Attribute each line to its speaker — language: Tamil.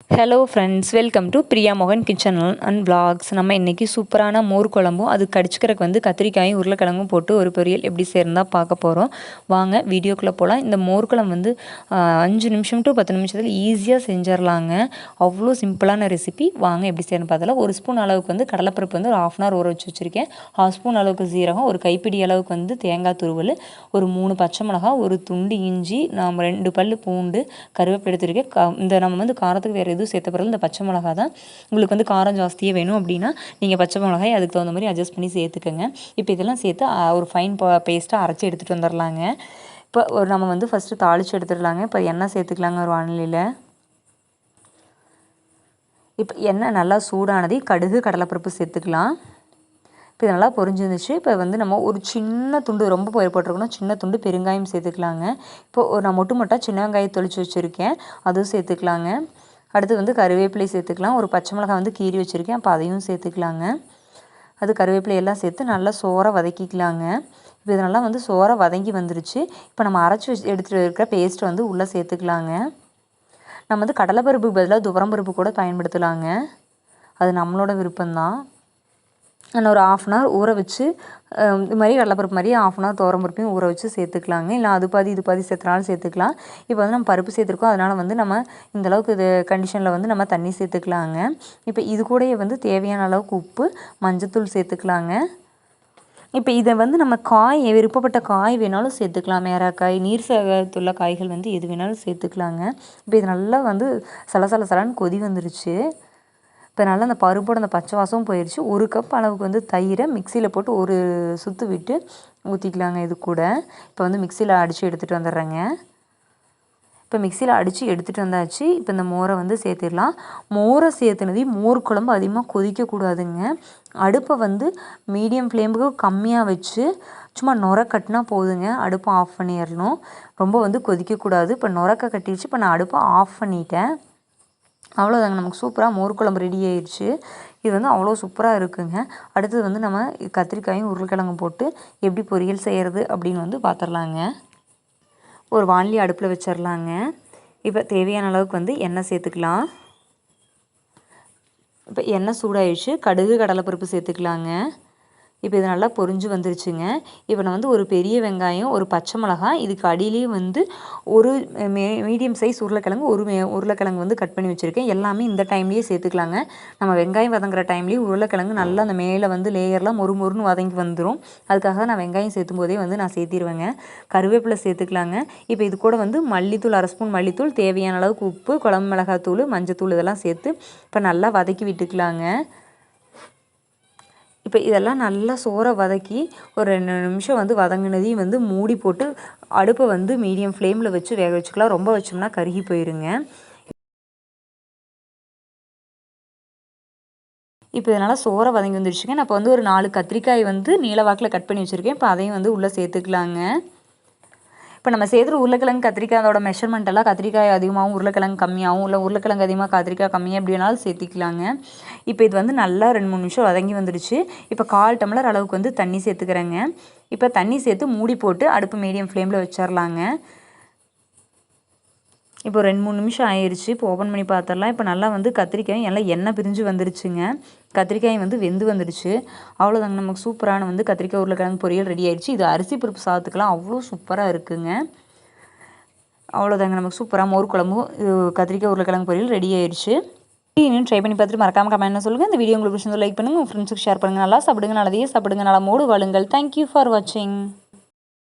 Speaker 1: Hello friends welcome to Priya மோகன் கிச்சன் அண்ட் vlogs. நம்ம இன்றைக்கி சூப்பரான மோர் குழம்பும் அது கடிச்சிக்கிறக்கு வந்து கத்திரிக்காயும் உருளைக்கிழங்கும் போட்டு ஒரு பொரியல் எப்படி சேர்ந்தா பார்க்க போகிறோம் வாங்க வீடியோக்குள்ளே போகலாம் இந்த மோர் குழம்பு வந்து அஞ்சு நிமிஷம் டு பத்து நிமிஷத்தில் ஈஸியாக செஞ்சிடலாங்க. அவ்வளோ சிம்பிளான ரெசிபி வாங்க எப்படி சேர்ந்து பார்த்தாலும் ஒரு ஸ்பூன் அளவுக்கு வந்து கடலைப்பருப்பு வந்து ஒரு ஆஃப் அன் ஹவர் ஊற வச்சு வச்சுருக்கேன். ஹாஃப் ஸ்பூன் அளவுக்கு சீரகம் ஒரு கைப்பிடி அளவுக்கு வந்து தேங்காய் துருவல் ஒரு மூணு பச்சை மிளகாய் ஒரு துண்டு இஞ்சி நாம் ரெண்டு பல் பூண்டு கருவேப்பிலை எடுத்துருக்கேன். க இந்த நம்ம வந்து காரத்துக்கு வேறு எதுவும் சேர்த்த பிறகு இந்த பச்சை மிளகா தான் உங்களுக்கு வந்து காரம் ஜாஸ்தியாக வேணும் அப்படின்னா நீங்கள் பச்சை மிளகாய் அதுக்கு தகுந்த மாதிரி அட்ஜஸ்ட் பண்ணி சேர்த்துக்கோங்க. இப்போ இதெல்லாம் சேர்த்து ஒரு ஃபைன் பேஸ்ட்டாக அரைச்சி எடுத்துகிட்டு வந்துடலாங்க இப்போ ஒரு நம்ம வந்து ஃபஸ்ட்டு தாளித்து எடுத்துடலாங்க இப்போ எண்ணெய் சேர்த்துக்கலாங்க ஒரு வானிலையில். இப்போ எண்ணெய் நல்லா சூடானது கடுகு கடலைப்பருப்பு சேர்த்துக்கலாம். இப்போ இது நல்லா பொரிஞ்சிருந்துச்சு. இப்போ வந்து நம்ம ஒரு சின்ன துண்டு ரொம்ப போய் போட்டிருக்கணும். சின்ன துண்டு பெருங்காயம் சேர்த்துக்கலாங்க. இப்போ ஒரு நான் மொட்டு மொட்டாக சின்ன வெங்காயம் தொளிச்சு வச்சுருக்கேன். அதுவும் சேர்த்துக்கலாங்க. அடுத்து வந்து கருவேப்பிலை சேர்த்துக்கலாம். ஒரு பச்சை மிளகாய் வந்து கீறி வச்சுருக்கேன். அப்போ அதையும் சேர்த்துக்கலாங்க. அது கருவேப்பிலை எல்லாம் சேர்த்து நல்லா சோறை வதக்கிக்கலாங்க. இப்போ இது வந்து சோறை வதங்கி வந்துருச்சு. இப்போ நம்ம அரைச்சி வச்சு எடுத்துகிட்டு இருக்கிற பேஸ்ட் வந்து உள்ளே சேர்த்துக்கலாங்க. நம்ம வந்து கடலைப்பருப்புக்கு பதிலாக துவரம் பருப்பு கூட பயன்படுத்தலாங்க. அது நம்மளோட விருப்பம்தான். நான் ஒரு ஆஃப் அன் ஹவர் ஊற வச்சு இது மாதிரி வெள்ளப்பருப்பு மாதிரி ஆஃப் அன் ஹவர் துவரம்பருப்பையும் ஊற வச்சு சேர்த்துக்கலாங்க. இல்லை அது பாதி இது பாதி சேர்த்துனாலும் சேர்த்துக்கலாம். இப்போ வந்து நம்ம பருப்பு சேர்த்துருக்கோம். அதனால் வந்து நம்ம இந்த அளவுக்கு இது கண்டிஷனில் வந்து நம்ம தண்ணி சேர்த்துக்கலாங்க. இப்போ இது கூடயே வந்து தேவையான அளவுக்கு உப்பு மஞ்சத்தூள் சேர்த்துக்கலாங்க. இப்போ இதை வந்து நம்ம காய் விருப்பப்பட்ட காய் வேணாலும் சேர்த்துக்கலாம். மேராக்காய் நீர் சேகத்துள்ள காய்கள் வந்து எது வேணாலும் சேர்த்துக்கலாங்க. இப்போ இது நல்லா வந்து சலசல சலன்னு கொதி வந்துருச்சு. இப்போ நல்லா அந்த பருப்போட அந்த பச்சை வாசமும் போயிடுச்சு ஒரு கப் அளவுக்கு வந்து தயிரை மிக்சியில் போட்டு ஒரு சுற்று விட்டு ஊற்றிக்கலாங்க இது கூட. இப்போ வந்து மிக்சியில் அடித்து எடுத்துகிட்டு வந்துடுறேங்க. இப்போ மிக்சியில் அடித்து எடுத்துகிட்டு வந்தாச்சு. இப்போ இந்த மோரை வந்து சேர்த்துடலாம். மோரை சேர்த்துனது மோர் குழம்பு அதிகமாக கொதிக்கக்கூடாதுங்க அடுப்பை வந்து மீடியம் ஃப்ளேமுக்கு கம்மியாக வச்சு சும்மா நுர கட்டினா போதுங்க. அடுப்பை ஆஃப் பண்ணிடணும். ரொம்ப வந்து கொதிக்கக்கூடாது. இப்போ நுரக்க கட்டிடுச்சு. இப்போ நான் அடுப்பை ஆஃப் பண்ணிட்டேன். அவ்வளோதாங்க நமக்கு சூப்பராக மோர் குழம்பு ரெடி ஆயிடுச்சு இது வந்து அவ்வளோ சூப்பராக இருக்குங்க. அடுத்தது வந்து நம்ம கத்திரிக்காயும் உருளைக்கிழங்கும் போட்டு எப்படி பொரியல் செய்கிறது அப்படின்னு வந்து பார்த்துடலாங்க ஒரு வானிலி அடுப்பில் வச்சிடலாங்க இப்போ தேவையான அளவுக்கு வந்து எண்ணெய் சேர்த்துக்கலாம். இப்போ எண்ணெய் சூடாயிடுச்சு கடுகு கடலைப்பருப்பு சேர்த்துக்கலாங்க. இப்போ இது நல்லா பொரிஞ்சு வந்துருச்சுங்க. இப்போ நான் வந்து ஒரு பெரிய வெங்காயம் ஒரு பச்சை மிளகாய் இதுக்கு அடியிலையும் வந்து ஒரு மே மீடியம் சைஸ் உருளைக்கிழங்கு ஒரு மே உருளைக்கிழங்கு வந்து கட் பண்ணி வச்சுருக்கேன். எல்லாமே இந்த டைம்லேயே சேர்த்துக்கலாங்க. நம்ம வெங்காயம் வதங்குற டைம்லேயும் உருளைக்கிழங்கு நல்லா அந்த மேலே வந்து லேயர்லாம் மொறு மொறுன்னு வதங்கி வந்துடும் அதுக்காக தான் நான் வெங்காயம் சேர்த்தும் போதே வந்து நான் சேர்த்திருவேங்க. கருவேப்பிலை சேர்த்துக்கலாங்க. இப்போ இது கூட வந்து மல்லித்தூள் அரை ஸ்பூன் மல்லித்தூள் தேவையான அளவுக்கு உப்பு குழம்பு மிளகாத்தூள் மஞ்சத்தூள் இதெல்லாம் சேர்த்து இப்போ நல்லா வதக்கி விட்டுக்கலாங்க. இப்போ இதெல்லாம் நல்லா சோறை வதக்கி ஒரு ரெண்டு நிமிஷம் வந்து வதங்கினதையும் வந்து மூடி போட்டு அடுப்பை வந்து மீடியம் ஃப்ளேமில் வச்சு வேக வச்சுக்கலாம். ரொம்ப வச்சோம்னா கருகி போயிருங்க. இப்போ இதனால் சோறை வதங்கி வந்துருச்சுங்க நான் இப்போ வந்து ஒரு நாலு கத்திரிக்காய் வந்து நீளவாக்கில் கட் பண்ணி வச்சுருக்கேன். இப்போ அதையும் வந்து உள்ளே சேர்த்துக்கலாங்க. இப்போ நம்ம செய்கிற உருளைக்கிழங்கு கத்திரிக்காய் அதோட மெஷர்மெண்ட் எல்லாம் கத்திரிக்காய் அதிகமாகவும் உருளைக்கிழங்கு கம்மியாகவும் இல்லை உருளைக்கிழங்கு அதிகமாக கத்திரிக்காய் கம்மியாக எப்படி வேணாலும் சேர்த்திக்கலாங்க. இப்போ இது வந்து நல்லா ரெண்டு மூணு நிமிஷம் வதங்கி வந்துடுச்சு. இப்போ கால் டம்ளர் அளவுக்கு வந்து தண்ணி சேர்த்துக்கிறேங்க. இப்போ தண்ணி சேர்த்து மூடி போட்டு அடுப்பு மீடியம் ஃப்ளேமில் வச்சிடலாங்க இப்போ ரெண்டு மூணு நிமிஷம் ஆயிடுச்சு இப்போ ஓப்பன் பண்ணி பார்த்துடலாம் இப்போ நல்லா வந்து கத்திரிக்காய் எல்லாம் எண்ணெய் பிரிஞ்சு வந்துருச்சுங்க. கத்திரிக்காய் வந்து வெந்து வந்துடுச்சு அவ்வளோதாங்க நமக்கு சூப்பரான வந்து கத்திரிக்காய் உருளைக்கிழங்கு பொரியல் ரெடி ஆயிடுச்சு இது அரிசி பருப்பு சாதத்துக்கெல்லாம் அவ்வளோ சூப்பராக இருக்குங்க. அவ்வளோதாங்க நமக்கு சூப்பராக மோர் குழம்பும் கத்திரிக்காய் உருளைக்கிழங்கு பொரியல் ரெடி ஆயிடுச்சு இன்னும் ட்ரை பண்ணி பார்த்துட்டு மறக்காம கமெண்ட் சொல்லுங்கள் இந்த வீடியோ உங்களுக்கு பிடிச்சிருந்தா லைக் பண்ணுங்கள் உங்கள் ஃப்ரெண்ட்ஸுக்கு ஷேர் பண்ணுங்கள் நல்லா சாப்பிடுங்க. நல்லதையே சாப்பிடுங்க. நல்லா மூடு வாழுங்கள். தேங்க்யூ ஃபார் வாட்சிங்